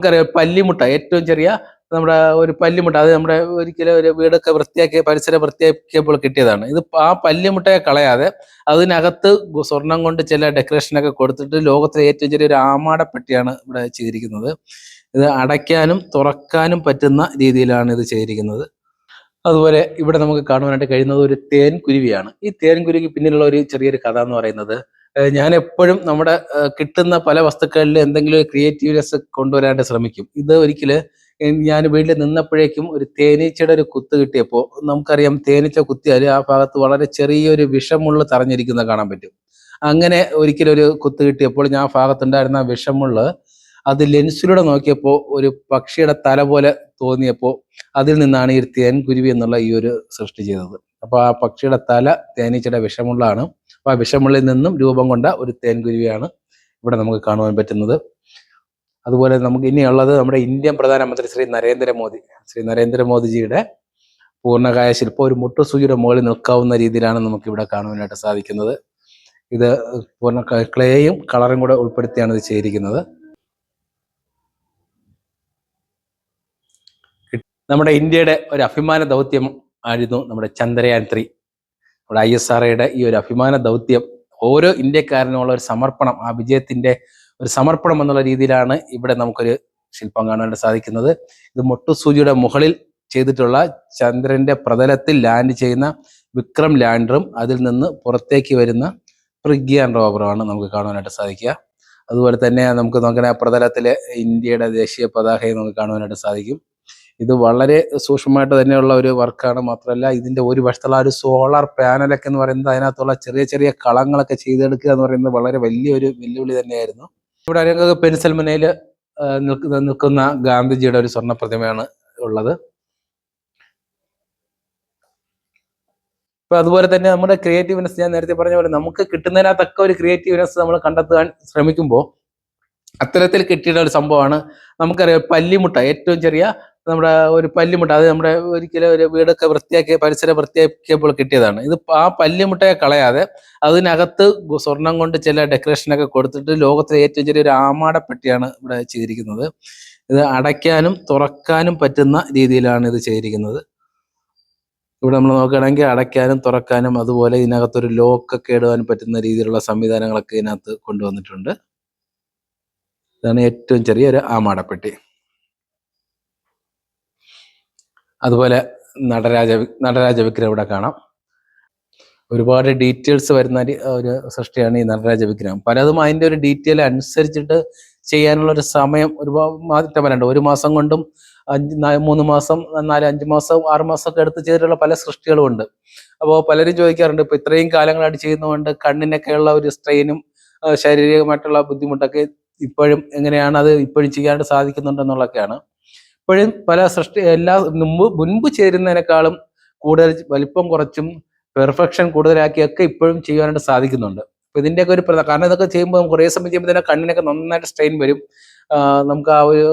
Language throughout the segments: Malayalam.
നമുക്കറിയാം പല്ലിമുട്ട ഏറ്റവും ചെറിയ നമ്മുടെ ഒരു പല്ലിമുട്ട അത് നമ്മുടെ ഒരിക്കലും ഒരു വീടൊക്കെ വൃത്തിയാക്കി പരിസരം വൃത്തിയാക്കിയപ്പോൾ കിട്ടിയതാണ്. ഇത് ആ പല്ലിമുട്ടയെ കളയാതെ അതിനകത്ത് സ്വർണം കൊണ്ട് ചില ഡെക്കറേഷനൊക്കെ കൊടുത്തിട്ട് ലോകത്തിലെ ഏറ്റവും ചെറിയ ഒരു ആമാടപ്പെട്ടിയാണ് ഇവിടെ ചെയ്തിരിക്കുന്നത്. ഇത് അടയ്ക്കാനും തുറക്കാനും പറ്റുന്ന രീതിയിലാണ് ഇത് ചെയ്തിരിക്കുന്നത്. അതുപോലെ ഇവിടെ നമുക്ക് കാണുവാനായിട്ട് കഴിയുന്നത് ഒരു തേൻ കുരുവിയാണ് ഈ തേൻ കുരുവിക്ക് പിന്നിലുള്ള ഒരു ചെറിയൊരു കഥ എന്ന് പറയുന്നത് ഞാൻ എപ്പോഴും നമ്മുടെ കിട്ടുന്ന പല വസ്തുക്കളിൽ എന്തെങ്കിലും ക്രിയേറ്റീവ്നെസ് കൊണ്ടുവരാനായിട്ട് ശ്രമിക്കും. ഇത് ഒരിക്കൽ ഞാൻ വീട്ടിൽ നിന്നപ്പോഴേക്കും ഒരു തേനീച്ചയുടെ ഒരു കുത്ത് കിട്ടിയപ്പോൾ നമുക്കറിയാം തേനീച്ച കുത്തിയാൽ ആ ഭാഗത്ത് വളരെ ചെറിയൊരു വിഷമുള്ള തറഞ്ഞിരിക്കുന്നത് കാണാൻ പറ്റും. അങ്ങനെ ഒരിക്കലും ഒരു കുത്ത് കിട്ടിയപ്പോൾ ഞാൻ ഭാഗത്തുണ്ടായിരുന്ന വിഷമുള്ള അത് ലെൻസിലൂടെ നോക്കിയപ്പോൾ ഒരു പക്ഷിയുടെ തല പോലെ തോന്നിയപ്പോൾ അതിൽ നിന്നാണ് ഈ തേൻ കുരുവി എന്നുള്ള ഈ ഒരു സൃഷ്ടി ചെയ്തത്. അപ്പോൾ ആ പക്ഷിയുടെ തല തേനീച്ചയുടെ വിഷമുള്ളതാണ് അപ്പൊ ആ വിഷമുള്ളിൽ നിന്നും രൂപം കൊണ്ട ഒരു തേൻകുരുവിയാണ് ഇവിടെ നമുക്ക് കാണുവാൻ പറ്റുന്നത്. അതുപോലെ നമുക്ക് ഇനിയുള്ളത് നമ്മുടെ ഇന്ത്യൻ പ്രധാനമന്ത്രി ശ്രീ നരേന്ദ്രമോദി ശ്രീ നരേന്ദ്രമോദിജിയുടെ പൂർണകായ ശില്പം ഒരു മുട്ടുസൂചിയുടെ മുകളിൽ നിൽക്കാവുന്ന രീതിയിലാണ് നമുക്ക് ഇവിടെ കാണുവാനായിട്ട് സാധിക്കുന്നത്. ഇത് പൂർണ ക്ലേയും കളറും കൂടെ ഉൾപ്പെടുത്തിയാണ് ഇത് ചെയ്തിരിക്കുന്നത്. നമ്മുടെ ഇന്ത്യയുടെ ഒരു അഭിമാന ദൗത്യം ആയിരുന്നു നമ്മുടെ ചന്ദ്രയാൻ ത്രീ. നമ്മുടെ ഐ എസ് ആർ ഐയുടെ ഈ ഒരു അഭിമാന ദൗത്യം ഓരോ ഇന്ത്യക്കാരനുമുള്ള ഒരു സമർപ്പണം ആ വിജയത്തിന്റെ ഒരു സമർപ്പണം എന്നുള്ള രീതിയിലാണ് ഇവിടെ നമുക്കൊരു ശില്പം കാണാനായിട്ട് സാധിക്കുന്നത്. ഇത് മൊട്ടുസൂചിയുടെ മുകളിൽ ചെയ്തിട്ടുള്ള ചന്ദ്രന്റെ പ്രതലത്തിൽ ലാൻഡ് ചെയ്യുന്ന വിക്രം ലാൻഡറും അതിൽ നിന്ന് പുറത്തേക്ക് വരുന്ന പ്രഗ്യാൻ റോവറുമാണ് നമുക്ക് കാണുവാനായിട്ട് സാധിക്കുക. അതുപോലെ തന്നെ നമുക്ക് നോക്കണ പ്രതലത്തിലെ ഇന്ത്യയുടെ ദേശീയ പതാകയും നമുക്ക് കാണുവാനായിട്ട് സാധിക്കും. ഇത് വളരെ സൂക്ഷ്മമായിട്ട് തന്നെയുള്ള ഒരു വർക്കാണ്. മാത്രമല്ല ഇതിന്റെ ഒരു വശത്തുള്ള ഒരു സോളാർ പാനലൊക്കെ എന്ന് പറയുന്നത് അതിനകത്തുള്ള ചെറിയ ചെറിയ കളങ്ങളൊക്കെ ചെയ്തെടുക്കുക എന്ന് പറയുന്നത് വളരെ വലിയൊരു വെല്ലുവിളി തന്നെയായിരുന്നു. ഇവിടെ അറിയാം പെൻസിൽമനയിൽ നിൽക്കുന്ന നിൽക്കുന്ന ഗാന്ധിജിയുടെ ഒരു സ്വർണ പ്രതിമയാണ് ഉള്ളത്. ഇപ്പൊ അതുപോലെ തന്നെ നമ്മുടെ ക്രിയേറ്റീവ്നെസ് ഞാൻ നേരത്തെ പറഞ്ഞ പോലെ നമുക്ക് കിട്ടുന്നതിനകത്തൊക്കെ ഒരു ക്രിയേറ്റീവ്നെസ് നമ്മൾ കണ്ടെത്താൻ ശ്രമിക്കുമ്പോൾ അത്തരത്തിൽ കിട്ടിയ ഒരു സംഭവമാണ്. നമുക്കറിയാം പല്ലിമുട്ട ഏറ്റവും ചെറിയ നമ്മുടെ ഒരു പല്ലിമുട്ട അത് നമ്മുടെ ഒരിക്കലും ഒരു വീടൊക്കെ വൃത്തിയാക്കിയ പരിസരം വൃത്തിയാക്കിയപ്പോൾ കിട്ടിയതാണ്. ഇത് ആ പല്ലിമുട്ടയെ കളയാതെ അതിനകത്ത് സ്വർണം കൊണ്ട് ചില ഡെക്കറേഷനൊക്കെ കൊടുത്തിട്ട് ലോകത്തിലെ ഏറ്റവും ചെറിയ ഒരു ആമാടപ്പെട്ടിയാണ് ഇവിടെ ചെയ്തിരിക്കുന്നത്. ഇത് അടയ്ക്കാനും തുറക്കാനും പറ്റുന്ന രീതിയിലാണ് ഇത് ചെയ്തിരിക്കുന്നത്. ഇവിടെ നമ്മൾ നോക്കുകയാണെങ്കിൽ അടയ്ക്കാനും തുറക്കാനും അതുപോലെ ഇതിനകത്തൊരു ലോക്കൊക്കെ ഇടുവാനും പറ്റുന്ന രീതിയിലുള്ള സംവിധാനങ്ങളൊക്കെ ഇതിനകത്ത് കൊണ്ടുവന്നിട്ടുണ്ട്. ഇതാണ് ഏറ്റവും ചെറിയ ഒരു ആമാടപ്പെട്ടി. അതുപോലെ നടരാജ നടരാജ വിഗ്രഹം ഇവിടെ കാണാം. ഒരുപാട് ഡീറ്റെയിൽസ് വരുന്ന ഒരു- സൃഷ്ടിയാണ് ഈ നടരാജ വിഗ്രഹം. പലതും അതിന്റെ ഒരു ഡീറ്റെയിൽ അനുസരിച്ചിട്ട് ചെയ്യാനുള്ള ഒരു സമയം ഒരുപാട് വരണ്ട് ഒരു മാസം കൊണ്ടും അഞ്ച് മൂന്ന് മാസം നാല് അഞ്ച് മാസം ആറ് മാസം ഒക്കെ എടുത്ത് ചെയ്തിട്ടുള്ള പല സൃഷ്ടികളും ഉണ്ട്. അപ്പോൾ പലരും ചോദിക്കാറുണ്ട് ഇപ്പോൾ ഇത്രയും കാലങ്ങളായിട്ട് ചെയ്യുന്നതുകൊണ്ട് കണ്ണിനൊക്കെയുള്ള ഒരു സ്ട്രെയിനും ശാരീരികമായിട്ടുള്ള ബുദ്ധിമുട്ടൊക്കെ ഇപ്പോഴും എങ്ങനെയാണ് അത് ഇപ്പോഴും ചെയ്യാനായിട്ട് സാധിക്കുന്നുണ്ടെന്നുള്ളതൊക്കെയാണ്. ഇപ്പോഴും പല സൃഷ്ടി എല്ലാ മുമ്പ് മുൻപ് ചേരുന്നതിനേക്കാളും കൂടുതൽ വലിപ്പം കുറച്ചും പെർഫെക്ഷൻ കൂടുതലാക്കിയൊക്കെ ഇപ്പോഴും ചെയ്യാനായിട്ട് സാധിക്കുന്നുണ്ട്. അപ്പൊ ഇതിന്റെയൊക്കെ ഒരു പ്രധാന കാരണം ഇതൊക്കെ ചെയ്യുമ്പോൾ കുറേ സമയം ചെയ്യുമ്പോൾ തന്നെ കണ്ണിനൊക്കെ നന്നായിട്ട് സ്ട്രെയിൻ വരും. നമുക്ക് ആ ഒരു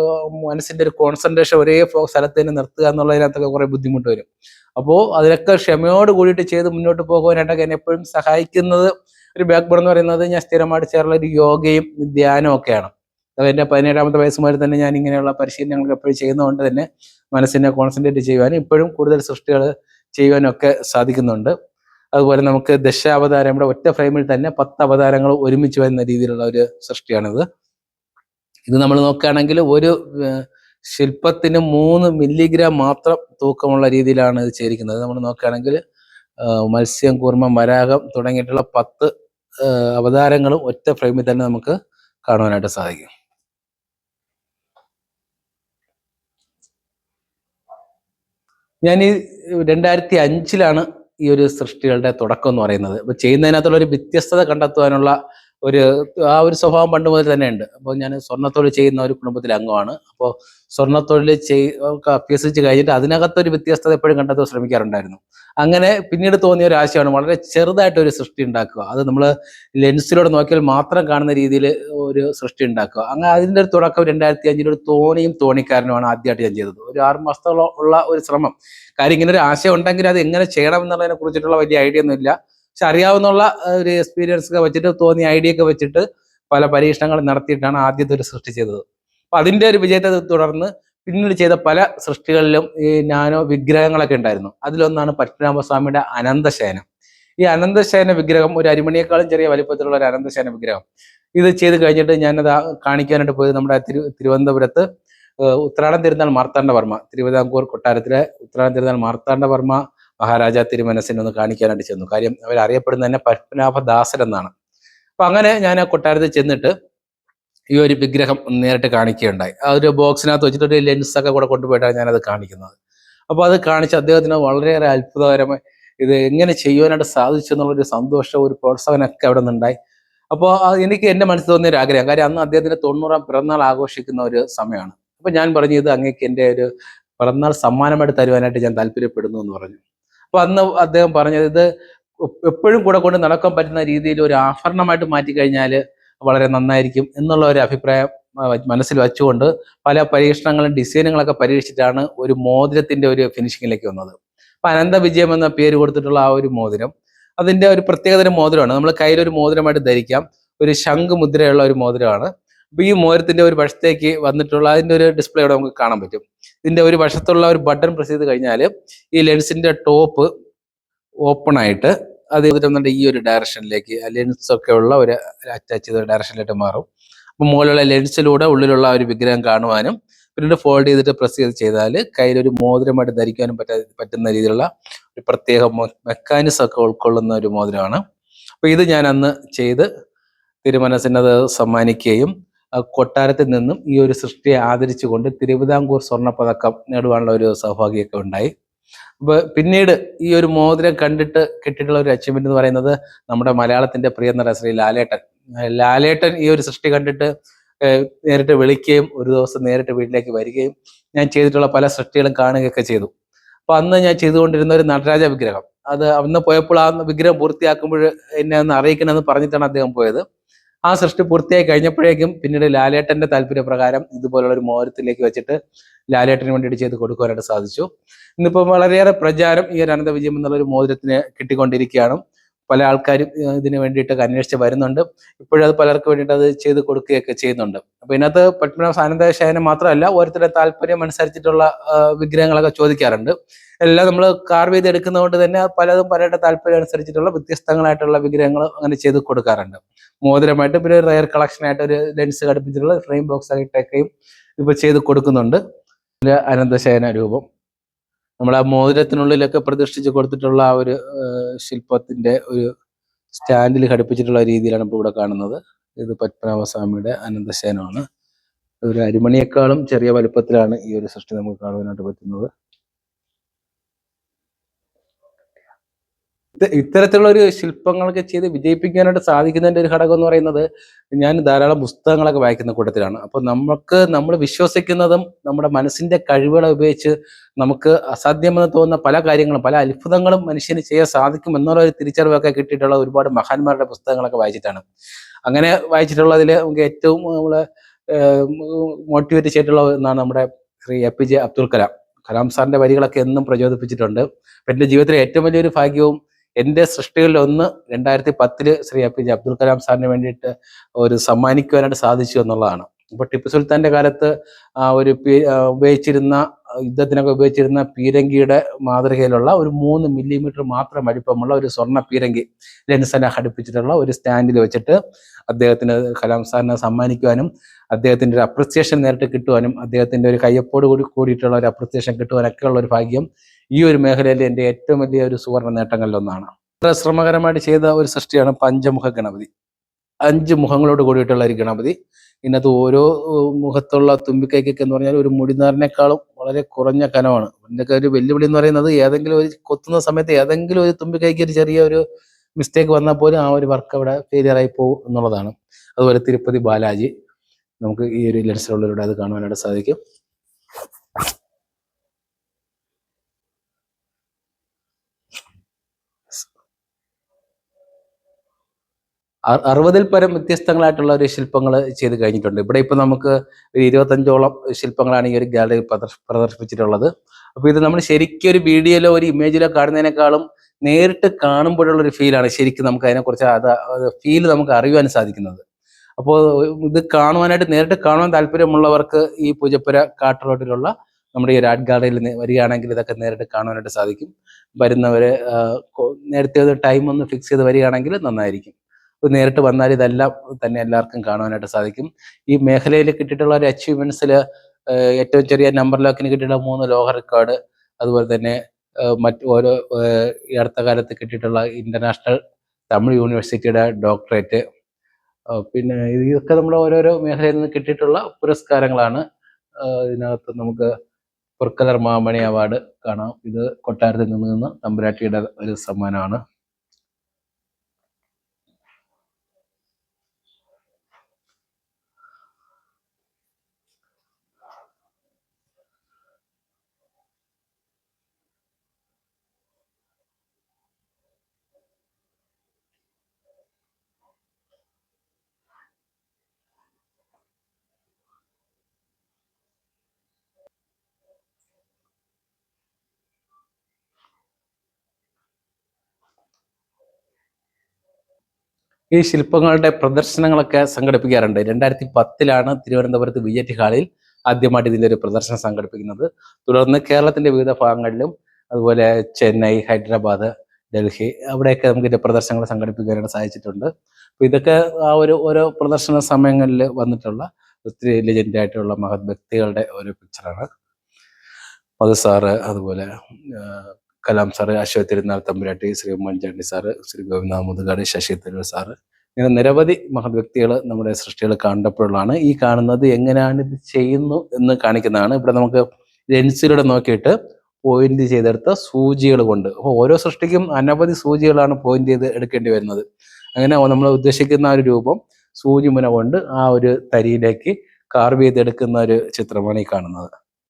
മനസ്സിന്റെ ഒരു കോൺസെൻട്രേഷൻ ഒരേ സ്ഥലത്ത് തന്നെ നിർത്തുക എന്നുള്ളതിനകത്തൊക്കെ കുറെ ബുദ്ധിമുട്ട് വരും. അപ്പോൾ അതിലൊക്കെ ക്ഷമയോട് കൂടിയിട്ട് ചെയ്ത് മുന്നോട്ട് പോകുവാനായിട്ടൊക്കെ എന്നെ എപ്പോഴും സഹായിക്കുന്നത് ഒരു ബാക്ക് ബോൺ എന്ന് പറയുന്നത് ഞാൻ സ്ഥിരമായിട്ട് ചേർന്ന ഒരു യോഗയും ധ്യാനവും ഒക്കെയാണ്. എന്റെ പതിനേഴാമത്തെ വയസ്സ് മുതൽ തന്നെ ഞാൻ ഇങ്ങനെയുള്ള പരിശീലനങ്ങൾ എപ്പോഴും ചെയ്യുന്നതുകൊണ്ട് തന്നെ മനസ്സിനെ കോൺസെൻട്രേറ്റ് ചെയ്യുവാനും ഇപ്പോഴും കൂടുതൽ സൃഷ്ടികൾ ചെയ്യുവാനും ഒക്കെ സാധിക്കുന്നുണ്ട്. അതുപോലെ നമുക്ക് ദശാവതാരം ഇവിടെ ഒറ്റ ഫ്രെയിമിൽ തന്നെ പത്ത് അവതാരങ്ങൾ ഒരുമിച്ച് വരുന്ന രീതിയിലുള്ള ഒരു സൃഷ്ടിയാണിത്. ഇത് നമ്മൾ നോക്കുകയാണെങ്കിൽ ഒരു ശില്പത്തിന് മൂന്ന് മില്ലിഗ്രാം മാത്രം തൂക്കമുള്ള രീതിയിലാണ് ഇത് ചേരിക്കുന്നത് നമ്മൾ നോക്കുകയാണെങ്കിൽ മത്സ്യം കൂർമ്മ മരാഗം തുടങ്ങിയിട്ടുള്ള പത്ത് അവതാരങ്ങളും ഒറ്റ ഫ്രെയിമിൽ തന്നെ നമുക്ക് കാണുവാനായിട്ട് സാധിക്കും. ഞാൻ ഈ രണ്ടായിരത്തി അഞ്ചിലാണ് ഈ ഒരു സൃഷ്ടികളുടെ തുടക്കം എന്ന് പറയുന്നത്. അപ്പൊ ചെയ്യുന്നതിനകത്തുള്ള ഒരു വ്യത്യസ്തത കണ്ടെത്തുവാനുള്ള ഒരു ആ ഒരു സ്വഭാവം പണ്ട് മുതൽ തന്നെ ഉണ്ട് അപ്പോൾ ഞാൻ സ്വർണത്തൊഴിൽ ചെയ്യുന്ന ഒരു കുടുംബത്തിലെ അംഗമാണ്. അപ്പോൾ സ്വർണത്തൊഴിൽ ചെയ് അഭ്യസിച്ച് കഴിഞ്ഞിട്ട് അതിനകത്തൊരു വ്യത്യസ്തത എപ്പോഴും കണ്ടെത്താൻ ശ്രമിക്കാറുണ്ടായിരുന്നു. അങ്ങനെ പിന്നീട് തോന്നിയ ഒരു ആശയമാണ് വളരെ ചെറുതായിട്ട് ഒരു സൃഷ്ടി ഉണ്ടാക്കുക. അത് നമ്മൾ ലെൻസിലൂടെ നോക്കിയാൽ മാത്രം കാണുന്ന രീതിയിൽ ഒരു സൃഷ്ടി ഉണ്ടാക്കുക. അങ്ങനെ അതിന്റെ ഒരു തുടക്കം രണ്ടായിരത്തി അഞ്ചിൽ ഒരു തോണിയും തോണിക്കാരനുമാണ് ആദ്യമായിട്ട് ഞാൻ ചെയ്തത്. ഒരു ആറ് മാസത്തോളം ഉള്ള ഒരു ശ്രമം. കാര്യം ഇങ്ങനെ ഒരു ആശയം ഉണ്ടെങ്കിൽ അത് എങ്ങനെ ചെയ്യണം എന്നുള്ളതിനെ കുറിച്ചിട്ടുള്ള വലിയ ഐഡിയ ഒന്നും ഇല്ല പക്ഷെ അറിയാവുന്നുള്ള ഒരു എക്സ്പീരിയൻസ് ഒക്കെ വെച്ചിട്ട് തോന്നിയ ഐഡിയ ഒക്കെ വെച്ചിട്ട് പല പരീക്ഷണങ്ങൾ നടത്തിയിട്ടാണ് ആദ്യത്തെ ഒരു സൃഷ്ടി ചെയ്തത്. അപ്പൊ അതിന്റെ ഒരു വിജയത്തെ തുടർന്ന് പിന്നീട് ചെയ്ത പല സൃഷ്ടികളിലും ഈ നാനോ വിഗ്രഹങ്ങളൊക്കെ ഉണ്ടായിരുന്നു. അതിലൊന്നാണ് പത്മനാഭസ്വാമിയുടെ അനന്തശയനം. ഈ അനന്തശയന വിഗ്രഹം ഒരു അരിമണിയേക്കാളും ചെറിയ വലിപ്പത്തിലുള്ള ഒരു അനന്തശയന വിഗ്രഹം. ഇത് ചെയ്ത് കഴിഞ്ഞിട്ട് ഞാനത് കാണിക്കാനായിട്ട് പോയത് നമ്മുടെ തിരു തിരുവനന്തപുരത്ത് ഉത്രാടം തിരുനാൾ മാർത്താണ്ഡവർമ്മ തിരുവിതാംകൂർ കൊട്ടാരത്തിലെ ഉത്രാടം തിരുനാൾ മാർത്താണ്ഡവർമ്മ മഹാരാജ തിരുമനസിനെ ഒന്ന് കാണിക്കാനായിട്ട് ചെന്നു. കാര്യം അവർ അറിയപ്പെടുന്ന തന്നെ പത്മനാഭദാസൻ എന്നാണ്. അപ്പൊ അങ്ങനെ ഞാൻ ആ കൊട്ടാരത്തിൽ ചെന്നിട്ട് ഈ ഒരു വിഗ്രഹം നേരിട്ട് കാണിക്കുകയുണ്ടായി. ആ ഒരു ബോക്സിനകത്ത് വെച്ചിട്ട് ഒരു ലെൻസ് ഒക്കെ കൂടെ കൊണ്ടുപോയിട്ടാണ് ഞാനത് കാണിക്കുന്നത്. അപ്പോൾ അത് കാണിച്ച് അദ്ദേഹത്തിന് വളരെയേറെ അത്ഭുതകരമായി ഇത് എങ്ങനെ ചെയ്യുവാനായിട്ട് സാധിച്ചു എന്നുള്ളൊരു സന്തോഷം ഒരു പ്രോത്സാഹനമൊക്കെ അവിടെ നിന്നുണ്ടായി. അപ്പോൾ എനിക്ക് എന്റെ മനസ്സിൽ തോന്നിയ ഒരു ആഗ്രഹം. കാര്യം അന്ന് അദ്ദേഹത്തിന്റെ തൊണ്ണൂറാം പിറന്നാൾ ആഘോഷിക്കുന്ന ഒരു സമയമാണ്. അപ്പോൾ ഞാൻ പറഞ്ഞു ഇത് അങ്ങേക്ക് എന്റെ ഒരു പിറന്നാൾ സമ്മാനമായിട്ട് തരുവാനായിട്ട് ഞാൻ താല്പര്യപ്പെടുന്നു എന്ന് പറഞ്ഞു. അപ്പൊ അന്ന് അദ്ദേഹം പറഞ്ഞത് ഇത് എപ്പോഴും കൂടെ കൊണ്ട് നടക്കാൻ പറ്റുന്ന രീതിയിൽ ഒരു ആഭരണമായിട്ട് മാറ്റി കഴിഞ്ഞാൽ വളരെ നന്നായിരിക്കും എന്നുള്ള ഒരു അഭിപ്രായം മനസ്സിൽ വച്ചുകൊണ്ട് പല പരീക്ഷണങ്ങളും ഡിസൈനുകളൊക്കെ പരീക്ഷിച്ചിട്ടാണ് ഒരു മോതിരത്തിന്റെ ഒരു ഫിനിഷിങ്ങിലേക്ക് വന്നത്. അപ്പൊ അനന്ത വിജയം എന്ന പേര് കൊടുത്തിട്ടുള്ള ആ ഒരു മോതിരം അതിന്റെ ഒരു പ്രത്യേകതരം മോതിരമാണ്. നമ്മൾ കയ്യിൽ ഒരു മോതിരമായിട്ട് ധരിക്കാം ഒരു ശംഖ് മുദ്രയുള്ള ഒരു മോതിരമാണ്. അപ്പൊ ഈ മോതിരത്തിന്റെ ഒരു വശത്തേക്ക് വന്നിട്ടുള്ള അതിന്റെ ഒരു ഡിസ്പ്ലേ ഇവിടെ നമുക്ക് കാണാൻ പറ്റും. ഇതിന്റെ ഒരു വശത്തുള്ള ഒരു ബട്ടൺ പ്രസ് ചെയ്ത് കഴിഞ്ഞാൽ ഈ ലെൻസിന്റെ ടോപ്പ് ഓപ്പൺ ആയിട്ട് അത് ചെയ്തിട്ട് ഈ ഒരു ഡയറക്ഷനിലേക്ക് ലെൻസ് ഒക്കെ ഉള്ള ഒരു അറ്റാച്ച് ചെയ്ത ഡയറക്ഷനിലേക്ക് മാറും. അപ്പൊ മുകളിലുള്ള ലെൻസിലൂടെ ഉള്ളിലുള്ള ഒരു വിഗ്രഹം കാണുവാനും പിന്നീട് ഫോൾഡ് ചെയ്തിട്ട് പ്രസ് ചെയ്ത് ചെയ്താൽ കയ്യിൽ ഒരു മോതിരമായിട്ട് ധരിക്കാനും പറ്റാ പറ്റുന്ന രീതിയിലുള്ള ഒരു പ്രത്യേക മെക്കാനിസം ഒക്കെ ഉൾക്കൊള്ളുന്ന ഒരു മോതിരമാണ്. അപ്പോൾ ഇത് ഞാൻ അന്ന് ചെയ്ത് തിരുമനസിനത് സമ്മാനിക്കുകയും കൊട്ടാരത്തിൽ നിന്നും ഈ ഒരു സൃഷ്ടിയെ ആദരിച്ചുകൊണ്ട് തിരുവിതാംകൂർ സ്വർണ പതക്കം നേടുവാനുള്ള ഒരു സൗഭാഗ്യമൊക്കെ ഉണ്ടായി. അപ്പൊ പിന്നീട് ഈ ഒരു മോതിരം കണ്ടിട്ട് കിട്ടിയിട്ടുള്ള ഒരു അച്ചീവ്മെന്റ് എന്ന് പറയുന്നത് നമ്മുടെ മലയാളത്തിന്റെ പ്രിയ നടൻ ശ്രീ ലാലേട്ടൻ. ലാലേട്ടൻ ഈ ഒരു സൃഷ്ടി കണ്ടിട്ട് നേരിട്ട് വിളിക്കുകയും ഒരു ദിവസം നേരിട്ട് വീട്ടിലേക്ക് വരികയും ഞാൻ ചെയ്തിട്ടുള്ള പല സൃഷ്ടികളും കാണുകയൊക്കെ ചെയ്തു. അപ്പൊ അന്ന് ഞാൻ ചെയ്തുകൊണ്ടിരുന്ന ഒരു നടരാജ വിഗ്രഹം. അത് അന്ന് പോയപ്പോൾ ആ വിഗ്രഹം പൂർത്തിയാക്കുമ്പോൾ എന്നെ ഒന്ന് അറിയിക്കണമെന്ന് പറഞ്ഞിട്ടാണ് അദ്ദേഹം പോയത്. ആ സൃഷ്ടി പൂർത്തിയായി കഴിഞ്ഞപ്പോഴേക്കും പിന്നീട് ലാലേട്ടന്റെ താല്പര്യപ്രകാരം ഇതുപോലുള്ള ഒരു മോഹരത്തിലേക്ക് വെച്ചിട്ട് ലാലേട്ടന് വേണ്ടിയിട്ട് ചെയ്ത് കൊടുക്കുവാനായിട്ട് സാധിച്ചു. ഇന്നിപ്പോൾ വളരെയേറെ പ്രചാരം ഈ ഒരു അനന്ത വിജയം എന്നുള്ള ഒരു മോതിരത്തിന് കിട്ടിക്കൊണ്ടിരിക്കുകയാണ്. പല ആൾക്കാരും ഇതിന് വേണ്ടിയിട്ടൊക്കെ അന്വേഷിച്ച് വരുന്നുണ്ട്. ഇപ്പോഴത് പലർക്ക് വേണ്ടിയിട്ട് അത് ചെയ്ത് കൊടുക്കുകയൊക്കെ ചെയ്യുന്നുണ്ട്. അപ്പൊ ഇതിനകത്ത് പത്മനാഭ സാനന്ദ ശയനം മാത്രമല്ല ഓരോരുത്തരുടെ താല്പര്യം അനുസരിച്ചിട്ടുള്ള വിഗ്രഹങ്ങളൊക്കെ ചോദിക്കാറുണ്ട്. എല്ലാം നമ്മൾ കാർവ് ചെയ്ത് എടുക്കുന്നതുകൊണ്ട് തന്നെ പലതും പലരുടെ താല്പര്യം അനുസരിച്ചിട്ടുള്ള വ്യത്യസ്തങ്ങളായിട്ടുള്ള വിഗ്രഹങ്ങൾ അങ്ങനെ ചെയ്ത് കൊടുക്കാറുണ്ട്. മോതിരമായിട്ട് പിന്നെ റയർ കളക്ഷൻ ആയിട്ട് ഒരു ലെൻസ് ഘടിപ്പിച്ചിട്ടുള്ള ഫ്രെയിം ബോക്സ് ആയിട്ടൊക്കെയും ഇപ്പൊ ചെയ്ത് കൊടുക്കുന്നുണ്ട്. അനന്തശയന രൂപം നമ്മൾ ആ മോതിരത്തിനുള്ളിലൊക്കെ പ്രതിഷ്ഠിച്ച് കൊടുത്തിട്ടുള്ള ആ ഒരു ശില്പത്തിന്റെ ഒരു സ്റ്റാൻഡിൽ ഘടിപ്പിച്ചിട്ടുള്ള രീതിയിലാണ് ഇപ്പോൾ ഇവിടെ കാണുന്നത്. ഇത് പത്മനാഭസ്വാമിയുടെ അനന്തശയനമാണ്. ഒരു അരിമണിയേക്കാളും ചെറിയ വലുപ്പത്തിലാണ് ഈ ഒരു സൃഷ്ടി നമുക്ക് കാണുവാനായിട്ട് പറ്റുന്നത്. ഇത്തരത്തിലുള്ള ഒരു ശില്പങ്ങളൊക്കെ ചെയ്ത് വിജയിപ്പിക്കാനായിട്ട് സാധിക്കുന്നതിന്റെ ഒരു ഘടകം എന്ന് പറയുന്നത് ഞാൻ ധാരാളം പുസ്തകങ്ങളൊക്കെ വായിക്കുന്ന കൂട്ടത്തിലാണ്. അപ്പോൾ നമുക്ക് നമ്മൾ വിശ്വസിക്കുന്നതും നമ്മുടെ മനസ്സിന്റെ കഴിവുകളെ ഉപയോഗിച്ച് നമുക്ക് അസാധ്യമെന്ന് തോന്നുന്ന പല കാര്യങ്ങളും പല അത്ഭുതങ്ങളും മനുഷ്യന് ചെയ്യാൻ സാധിക്കും എന്നുള്ള ഒരു തിരിച്ചറിവൊക്കെ കിട്ടിയിട്ടുള്ള ഒരുപാട് മഹാന്മാരുടെ പുസ്തകങ്ങളൊക്കെ വായിച്ചിട്ടാണ്. അങ്ങനെ വായിച്ചിട്ടുള്ളതിൽ നമുക്ക് ഏറ്റവും നമ്മൾ മോട്ടിവേറ്റ് ചെയ്തിട്ടുള്ള ഒന്നാണ് നമ്മുടെ Shri A P J Abdul Kalam. Kalam സാറിന്റെ വരികളൊക്കെ എന്നും പ്രചോദിപ്പിച്ചിട്ടുണ്ട്. എന്റെ ജീവിതത്തിലെ ഏറ്റവും വലിയൊരു ഭാഗ്യവും എന്റെ സൃഷ്ടികളിൽ ഒന്ന് രണ്ടായിരത്തി പത്തിൽ Shri A P J Abdul Kalam സാറിന് വേണ്ടിയിട്ട് ഒരു സമ്മാനിക്കുവാനായിട്ട് സാധിച്ചു എന്നുള്ളതാണ്. ഇപ്പൊ ടിപ്പു സുൽത്താന്റെ കാലത്ത് ഒരു ഉപയോഗിച്ചിരുന്ന യുദ്ധത്തിനൊക്കെ ഉപയോഗിച്ചിരുന്ന പീരങ്കിയുടെ മാതൃകയിലുള്ള ഒരു മൂന്ന് മില്ലിമീറ്റർ മാത്രം വലിപ്പമുള്ള ഒരു സ്വർണ പീരങ്കി ലെൻസന ഘടിപ്പിച്ചിട്ടുള്ള ഒരു സ്റ്റാൻഡിൽ വെച്ചിട്ട് അദ്ദേഹത്തിന് കലാം സാറിനെ സമ്മാനിക്കുവാനും അദ്ദേഹത്തിന്റെ ഒരു അപ്രിസിയേഷൻ നേരിട്ട് കിട്ടുവാനും അദ്ദേഹത്തിന്റെ ഒരു കയ്യപ്പോട് കൂടി കൂടിയിട്ടുള്ള ഒരു അപ്രിസിയേഷൻ കിട്ടുവാനൊക്കെയുള്ള ഒരു ഭാഗ്യം ഈ ഒരു മേഖലയിൽ എന്റെ ഏറ്റവും വലിയ ഒരു സുവർണ നേട്ടങ്ങളിലൊന്നാണ്. വളരെ ശ്രമകരമായിട്ട് ചെയ്ത ഒരു സൃഷ്ടിയാണ് പഞ്ചമുഖ ഗണപതി. അഞ്ച് മുഖങ്ങളോട് കൂടിയിട്ടുള്ള ഒരു ഗണപതി. ഇതിനകത്ത് ഓരോ മുഖത്തുള്ള തുമ്പിക്കൈക്കൊക്കെ എന്ന് പറഞ്ഞാൽ ഒരു മുടിനാറിനേക്കാളും വളരെ കുറഞ്ഞ കനമാണ്. ഇതിന്റെയൊക്കെ ഒരു വെല്ലുവിളി എന്ന് പറയുന്നത് ഏതെങ്കിലും ഒരു കൊത്തുന്ന സമയത്ത് ഏതെങ്കിലും ഒരു തുമ്പിക്കൈക്ക് ഒരു ചെറിയ ഒരു മിസ്റ്റേക്ക് വന്നാൽ പോലും ആ ഒരു വർക്ക് അവിടെ ഫെയിലിയർ ആയി പോകും എന്നുള്ളതാണ്. അതുപോലെ തിരുപ്പതി ബാലാജി. നമുക്ക് ഈ ഒരു ലെൻസിലുള്ളവരോട് അത് കാണുവാനായിട്ട് സാധിക്കും. അറുപതിൽ പരം വ്യത്യസ്തങ്ങളായിട്ടുള്ള ഒരു ശില്പങ്ങൾ ചെയ്ത് കഴിഞ്ഞിട്ടുണ്ട്. ഇവിടെ ഇപ്പം നമുക്ക് ഒരു ഇരുപത്തഞ്ചോളം ശില്പങ്ങളാണ് ഈ ഒരു ഗാലറി പ്രദർശിപ്പിച്ചിട്ടുള്ളത്. അപ്പോൾ ഇത് നമ്മൾ ശരിക്കും ഒരു വീഡിയോയിലോ ഒരു ഇമേജിലോ കാണുന്നതിനേക്കാളും നേരിട്ട് കാണുമ്പോഴുള്ള ഒരു ഫീലാണ് ശരിക്കും നമുക്ക് അതിനെക്കുറിച്ച് അത് ഫീൽ നമുക്ക് അറിയുവാൻ സാധിക്കുന്നത്. അപ്പോൾ ഇത് കാണുവാനായിട്ട് നേരിട്ട് കാണുവാൻ താല്പര്യമുള്ളവർക്ക് ഈ പൂജപ്പുര കാട്ട് റോഡിലുള്ള നമ്മുടെ ഈ ആർട്ട് ഗാലറിയിൽ വരികയാണെങ്കിൽ ഇതൊക്കെ നേരിട്ട് കാണുവാനായിട്ട് സാധിക്കും. വരുന്നവര് നേരത്തെ ഒരു ടൈം ഒന്ന് ഫിക്സ് ചെയ്ത് വരികയാണെങ്കിൽ നന്നായിരിക്കും. നേരിട്ട് വന്നാൽ ഇതെല്ലാം തന്നെ എല്ലാവർക്കും കാണുവാനായിട്ട് സാധിക്കും. ഈ മേഖലയിൽ കിട്ടിയിട്ടുള്ള ഒരു അച്ചീവ്മെന്റ്സിൽ ഏറ്റവും ചെറിയ നമ്പർ ലോക്കിന് കിട്ടിയിട്ടുള്ള മൂന്ന് ലോക റെക്കോർഡ് അതുപോലെ തന്നെ മറ്റ് ഓരോ ഈ അടുത്ത കാലത്ത് കിട്ടിയിട്ടുള്ള ഇന്റർനാഷണൽ തമിഴ് യൂണിവേഴ്സിറ്റിയുടെ ഡോക്ടറേറ്റ് പിന്നെ ഇതൊക്കെ നമ്മൾ ഓരോരോ മേഖലയിൽ നിന്ന് കിട്ടിയിട്ടുള്ള പുരസ്കാരങ്ങളാണ്. ഇതിനകത്ത് നമുക്ക് പൊർക്കലർ മാമണി അവാർഡ് കാണാം. ഇത് കൊട്ടാരത്തിൽ നിന്ന് നിന്ന് തമ്പുരാട്ടിയുടെ ഒരു സമ്മാനമാണ്. ഈ ശില്പങ്ങളുടെ പ്രദർശനങ്ങളൊക്കെ സംഘടിപ്പിക്കാറുണ്ട്. രണ്ടായിരത്തി പത്തിലാണ് തിരുവനന്തപുരത്ത് വി ഹാളിൽ ആദ്യമായിട്ട് ഇതിന്റെ ഒരു പ്രദർശനം സംഘടിപ്പിക്കുന്നത്. തുടർന്ന് കേരളത്തിന്റെ വിവിധ ഭാഗങ്ങളിലും അതുപോലെ ചെന്നൈ ഹൈദരാബാദ് ഡൽഹി അവിടെയൊക്കെ നമുക്ക് ഇതിന്റെ പ്രദർശനങ്ങൾ സംഘടിപ്പിക്കാനായിട്ട് സാധിച്ചിട്ടുണ്ട്. അപ്പോൾ ഇതൊക്കെ ആ ഒരു ഓരോ പ്രദർശന സമയങ്ങളിൽ വന്നിട്ടുള്ള ഒത്തിരി ലെജൻഡ് ആയിട്ടുള്ള മഹത് വ്യക്തികളുടെ ഒരു പിക്ചറാണ് മധു സാറ് അതുപോലെ Kalam sir Ashok Thirunal Thampuratti Shri Oommen Chandy sir Shri Govinda Muthukad Shashi Tharoor sir. ഇങ്ങനെ നിരവധി മഹത് വ്യക്തികൾ നമ്മുടെ സൃഷ്ടികൾ കണ്ടപ്പോഴാണ് ഈ കാണുന്നത് എങ്ങനെയാണ് ഇത് ചെയ്യുന്നു എന്ന് കാണിക്കുന്നതാണ്. ഇവിടെ നമുക്ക് ലെൻസിലൂടെ നോക്കിയിട്ട് പോയിന്റ് ചെയ്തെടുത്ത സൂചികൾ കൊണ്ട്. അപ്പോൾ ഓരോ സൃഷ്ടിക്കും അനവധി സൂചികളാണ് പോയിന്റ് ചെയ്ത് എടുക്കേണ്ടി വരുന്നത്. അങ്ങനെ നമ്മൾ ഉദ്ദേശിക്കുന്ന ഒരു രൂപം സൂചി മുന കൊണ്ട് ആ ഒരു തരിയിലേക്ക് കാർവ് ചെയ്തെടുക്കുന്ന ഒരു ചിത്രമാണ് ഈ കാണുന്നത്.